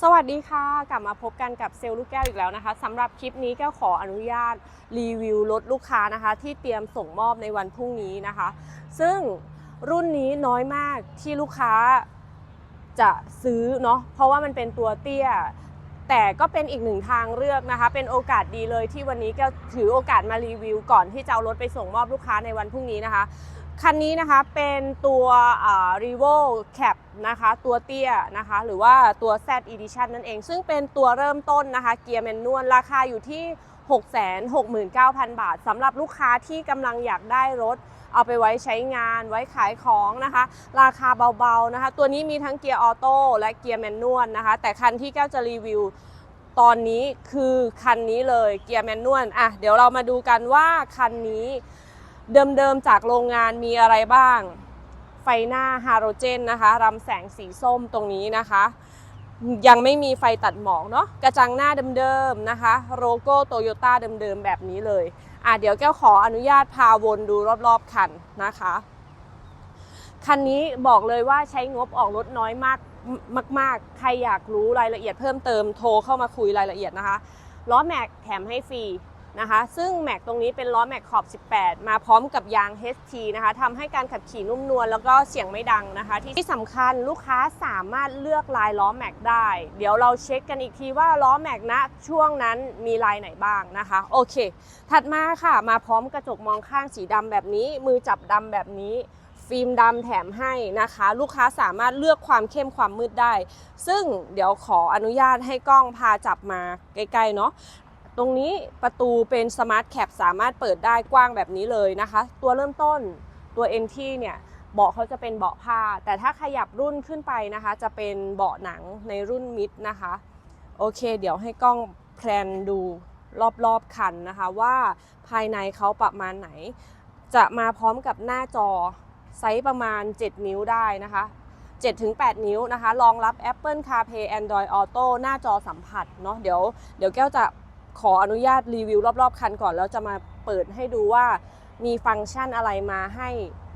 สวัสดีค่ะ กลับมาพบกันกับเซลล์ลูกแก้วอีกแล้วนะคะสำหรับคลิปนี้แก้วขออนุญาตรีวิวรถลูกค้านะคะ ที่เตรียมส่งมอบในวันพรุ่งนี้นะคะ ซึ่งรุ่นนี้น้อยมากที่ลูกค้าจะซื้อเนาะเพราะว่ามันเป็นตัวเตี้ย แต่ก็เป็นอีกหนึ่งทางเลือกนะคะ เป็นโอกาสดีเลยที่วันนี้แก้วถือโอกาสมารีวิว ก่อนที่จะเอารถไปส่งมอบลูกค้าในวันพรุ่งนี้นะคะ คันนี้นะคะเป็นตัวรีโวแคปนะคะตัวเตี้ยนะคะหรือว่าตัว Z Edition นั่นเอง ซึ่งเป็นตัวเริ่มต้นนะคะเกียร์แมนนวลราคาอยู่ที่ 669,000 บาทสำหรับลูกค้าที่กำลังอยากได้รถ เอาไปไว้ใช้งานไว้ขายของนะคะ ราคาเบาๆนะคะ ตัวนี้มีทั้งเกียร์ออโต้และเกียร์แมนนวลนะคะ แต่คันที่แก้วจะรีวิวตอนนี้คือคันนี้เลยเกียร์แมนนวลอะเดี๋ยวเรามาดูกันว่าคันนี้ เดิมๆจากโรงงานมีอะไรบ้าง ไฟหน้าฮาโลเจนนะคะรำแสงสีส้มตรงนี้นะคะ ยังไม่มีไฟตัดหมอกเนาะกระจังหน้าเดิมๆนะคะโลโก้โตโยต้าเดิมๆแบบนี้เลยอะเดี๋ยวแก้วขออนุญาตพาวนดูรอบๆคันนะคะ คันนี้บอกเลยว่าใช้งบออกรถน้อยมากมาก ๆ ใครอยากรู้รายละเอียดเพิ่มเติมโทรเข้ามาคุยรายละเอียดนะคะล้อแม็กแถมให้ฟรี นะคะ ซึ่งแม็กตรงนี้เป็นล้อแม็กขอบ 18 มาพร้อมกับยาง HT นะคะทำให้การขับขี่นุ่มนวลแล้วก็เสียงไม่ดังนะคะ ที่สำคัญลูกค้าสามารถเลือกลายล้อแม็กได้ เดี๋ยวเราเช็คกันอีกทีว่าล้อแม็กณช่วงนั้นมีลายไหนบ้างนะคะ โอเค ถัดมาค่ะ มาพร้อมกระจกมองข้างสีดำแบบนี้ มือจับดำแบบนี้ฟิล์มดำแถมให้นะคะ ลูกค้าสามารถเลือกความเข้มความมืดได้ ซึ่งเดี๋ยวขออนุญาตให้กล้องพาจับมาใกล้ๆเนาะ ตรงนี้ประตูเป็นสมาร์ทแคปสามารถเปิดได้กว้างแบบนี้เลยนะคะ ตัวเริ่มต้นตัวเอ็นที่เนี่ยเบาะเขาจะเป็นเบาะผ้า แต่ถ้าขยับรุ่นขึ้นไปนะคะ จะเป็นเบาะหนังในรุ่นมิดนะคะ โอเค เดี๋ยวให้กล้องแพลนดูรอบๆคันนะคะ ว่าภายในเขาประมาณไหน จะมาพร้อมกับหน้าจอไซส์ประมาณ 7 นิ้วได้นะคะ 7-8 นิ้วนะคะ รองรับ Apple CarPlay Android Auto หน้าจอสัมผัสเนาะเดี๋ยวเดี๋ยวแก้วจะ ขออนุญาตรีวิวรอบๆคันก่อนแล้วจะมาเปิดให้ดูว่ามีฟังก์ชันอะไรมาให้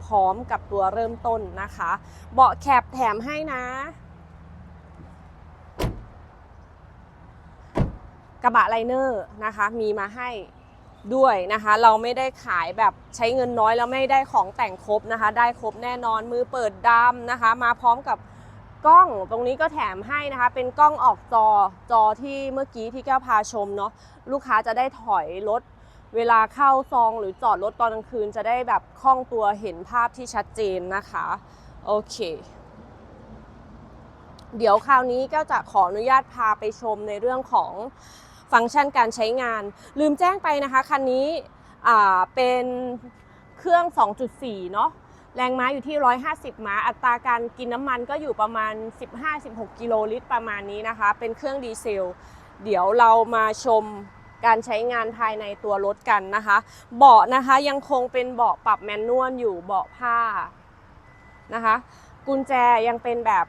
พร้อมกับตัวเริ่มต้นนะคะ เบาะแคปแถมให้นะ กระบะไลเนอร์นะคะ มีมาให้ด้วยนะคะ เราไม่ได้ขายแบบใช้เงินน้อยแล้วไม่ได้ของแต่งครบนะคะ ได้ครบแน่นอนมือเปิดดำนะคะ มาพร้อมกับ กล้องตรงนี้ก็แถมให้นะคะ เป็นกล้องออกจอจอที่เมื่อกี้ที่แก้วพาชมเนาะลูกค้าจะได้ถอยรถเวลาเข้าซองหรือจอดรถตอนกลางคืน จะได้แบบคล่องตัวเห็นภาพที่ชัดเจนนะคะ โอเค เดี๋ยวคราวนี้แก็จะขออนุญาตพาไปชมในเรื่องของฟังก์ชันการใช้งาน ลืมแจ้งไปนะคะ คันนี้เป็นเครื่อง 2.4 เนาะ แรงม้าอยู่ที่ 150 ม้า อัตราการกินน้ำมันก็อยู่ประมาณ 15-16 กิโลลิตรประมาณนี้นะคะ เป็นเครื่องดีเซล เดี๋ยวเรามาชมการใช้งานภายในตัวรถกันนะคะ เบาะนะคะยังคงเป็นเบาะปรับแมนนวลอยู่เบาะผ้านะคะ กุญแจยังเป็นแบบ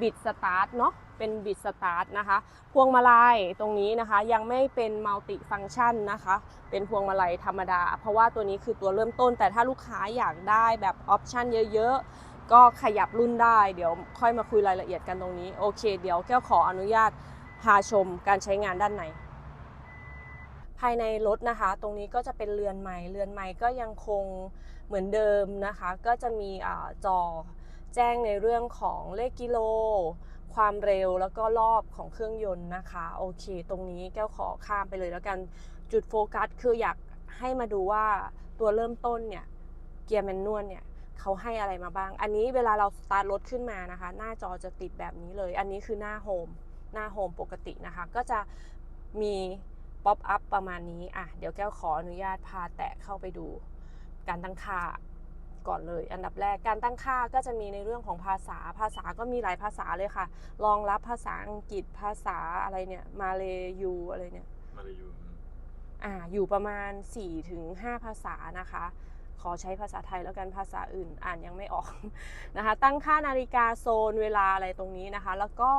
บิดสตาร์ทเนาะ เป็นบิดสตาร์ทนะคะ พวงมาลัยตรงนี้นะคะ ยังไม่เป็นมัลติฟังชันนะคะ เป็นพวงมาลัยธรรมดา เพราะว่าตัวนี้คือตัวเริ่มต้น แต่ถ้าลูกค้าอยากได้แบบออปชันเยอะๆ ก็ขยับรุ่นได้ เดี๋ยวค่อยมาคุยรายละเอียดกันตรงนี้ โอเค เดี๋ยวแก้วขออนุญาตพาชมการใช้งานด้านในภายในรถนะคะ ตรงนี้ก็จะเป็นเรือนไม้เรือนไม้ก็ยังคงเหมือนเดิมนะคะ ก็จะมีอจอแจ้งในเรื่องของเลขกิโล ความเร็วแล้วก็รอบของเครื่องยนต์นะคะโอเค ตรงนี้แก้วขอข้ามไปเลยแล้วกันจุดโฟกัสคืออยากให้มาดูว่าตัวเริ่มต้นเนี่ยเกียร์แมนนวลเนี่ยเขาให้อะไรมาบ้าง อันนี้เวลาเราสตาร์ทรถขึ้นมานะคะ หน้าจอจะติดแบบนี้เลย อันนี้คือหน้าโฮมหน้าโฮมปกตินะคะ ก็จะมีป๊อปอัพประมาณนี้อะเดี๋ยวแก้วขออนุญาตพาแตะเข้าไปดูการตั้งค่า ก่อนเลย อันดับแรกการตั้งค่าก็จะมีในเรื่องของภาษาภาษาก็มีหลายภาษาเลยค่ะ รองรับภาษาอังกฤษภาษาอะไรเนี่ยมาเลยูอะไรเนี่ยมาเลยอยู่อ่าอยู่ประมาณ 4-5ถึง5ภาษานะคะ ขอใช้ภาษาไทยแล้วกันภาษาอื่นอ่านยังไม่ออกนะคะ ตั้งค่านาฬิกาโซนเวลาอะไรตรงนี้นะคะ แล้วก็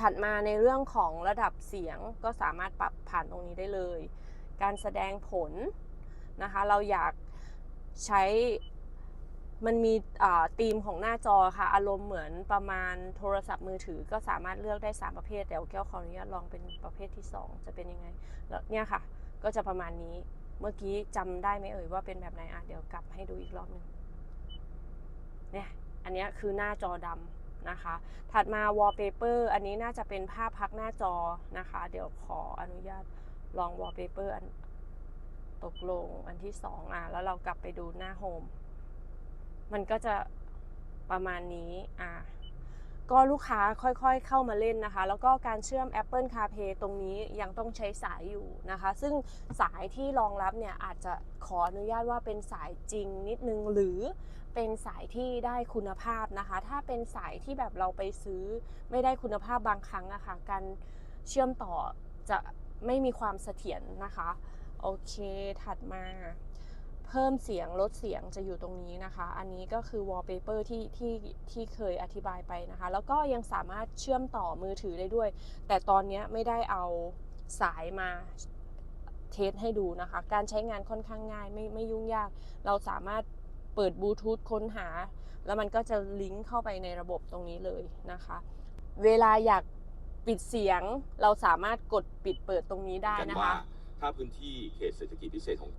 ถัดมาในเรื่องของระดับเสียงก็สามารถปรับผ่านตรงนี้ได้เลย การแสดงผลนะคะ เราอยาก ใช้มันมีธีมของหน้าจอค่ะ อารมณ์เหมือนประมาณโทรศัพท์มือถือก็สามารถเลือกได้ 3 ประเภทเดี๋ยวแก้วขออนุญาตลองเป็นประเภทที่ 2 จะเป็นยังไงแล้วเนี่ยค่ะ ก็จะประมาณนี้เมื่อกี้จำได้ไหมเอ่ยว่าเป็นแบบไหนอะเดี๋ยวกลับให้ดูอีกรอบหนึ่งเนี่ยอันนี้คือหน้าจอดำนะคะ ถัดมา wallpaper อันนี้น่าจะเป็นภาพพักหน้าจอนะคะ เดี๋ยวขออนุญาตลอง wallpaper อัน ตกลงอันที่สองอะแล้วเรากลับไปดูหน้าโฮมมันก็จะประมาณนี้อะก็ลูกค้าค่อยๆเข้ามาเล่นนะคะ แล้วก็การเชื่อม Apple CarPlay ตรงนี้ยังต้องใช้สายอยู่นะคะ ซึ่งสายที่รองรับเนี่ยอาจจะขออนุญาตว่าเป็นสายจริงนิดนึง หรือเป็นสายที่ได้คุณภาพนะคะ ถ้าเป็นสายที่แบบเราไปซื้อไม่ได้คุณภาพบางครั้งอะคะ่ะการเชื่อมต่อจะไม่มีความเสถียรนะคะ โอเค ถัดมา เพิ่มเสียงลดเสียงจะอยู่ตรงนี้นะคะ อันนี้ก็คือ wallpaper ที่ที่ที่เคยอธิบายไปนะคะ แล้วก็ยังสามารถเชื่อมต่อมือถือได้ด้วย แต่ตอนนี้ไม่ได้เอาสายมาเทสให้ดูนะคะ การใช้งานค่อนข้างง่ายไม่ไม่ยุ่งยาก เราสามารถเปิดบลูทูธค้นหา แล้วมันก็จะลิงก์เข้าไปในระบบตรงนี้เลยนะคะ เวลาอยากปิดเสียงเราสามารถกดปิดเปิดตรงนี้ได้นะคะาพื้นที่เขตเศรษฐกิจพิเศษของ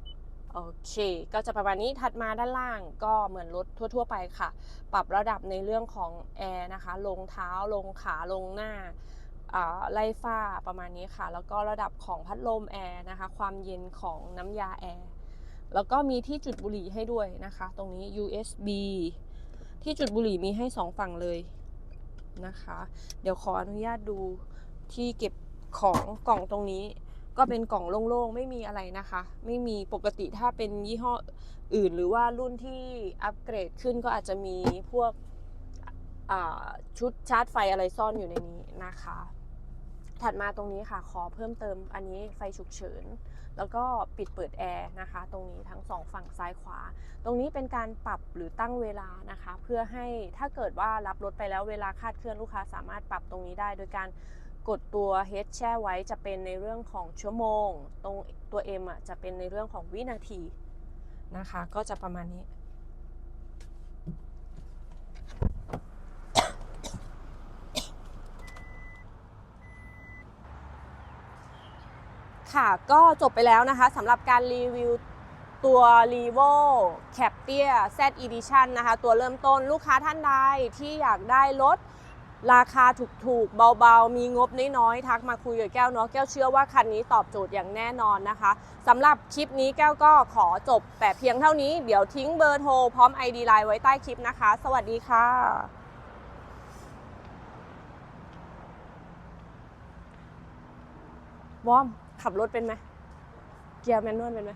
โอเค ก็จะประมาณนี้ถัดมาด้านล่างก็เหมือนรถทั่ว ๆ ไปค่ะ ปรับระดับในเรื่องของแอร์นะคะ ลงเท้าลงขาลงหน้าไล่ฝ้าประมาณนี้ค่ะ แล้วก็ระดับของพัดลมแอร์นะคะ ความเย็นของน้ำยาแอร์ แล้วก็มีที่จุดบุหรี่ให้ด้วยนะคะ ตรงนี้ USB ที่จุดบุหรี่มีให้สองฝั่งเลยนะคะ เดี๋ยวขออนุญาตดูที่เก็บของกล่องตรงนี้ ก็เป็นกล่องโล่งๆ ไม่มีอะไรนะคะ ไม่มีปกติถ้าเป็นยี่ห้ออื่น หรือว่ารุ่นที่อัปเกรดขึ้นก็อาจจะมีพวกชุดชาร์จไฟอะไรซ่อนอยู่ในนี้นะคะ ถัดมาตรงนี้ค่ะ ขอเพิ่มเติมอันนี้ไฟฉุกเฉิน แล้วก็ปิดเปิดแอร์นะคะ ตรงนี้ทั้งสองฝั่งซ้ายขวา ตรงนี้เป็นการปรับหรือตั้งเวลานะคะ เพื่อให้ถ้าเกิดว่ารับรถไปแล้วเวลาคาดเคลื่อนลูกค้าสามารถปรับตรงนี้ได้โดยการ กดตัว H แช่ไว้จะเป็นในเรื่องของชั่วโมง ตรงตัว M อะจะเป็นในเรื่องของวินาทีนะคะ ก็จะประมาณนี้ ค่ะก็จบไปแล้วนะคะสำหรับการรีวิวตัว r e v o c a p t i a Z Edition นะคะ ตัวเริ่มต้นลูกค้าท่านใดที่อยากได้รถ ราคาถูกๆ เบาๆ มีงบน้อยๆ ทักมาคุยกับแก้วเนาะ แก้วเชื่อว่าคันนี้ตอบโจทย์อย่างแน่นอนนะคะสำหรับคลิปนี้แก้วก็ขอจบ แต่เพียงเท่านี้ เดี๋ยวทิ้งเบอร์โทรพร้อม ID ไลน์ไว้ใต้คลิปนะคะ สวัสดีค่ะวอมขับรถเป็นไหม เกียร์แมนนวลเป็นไหม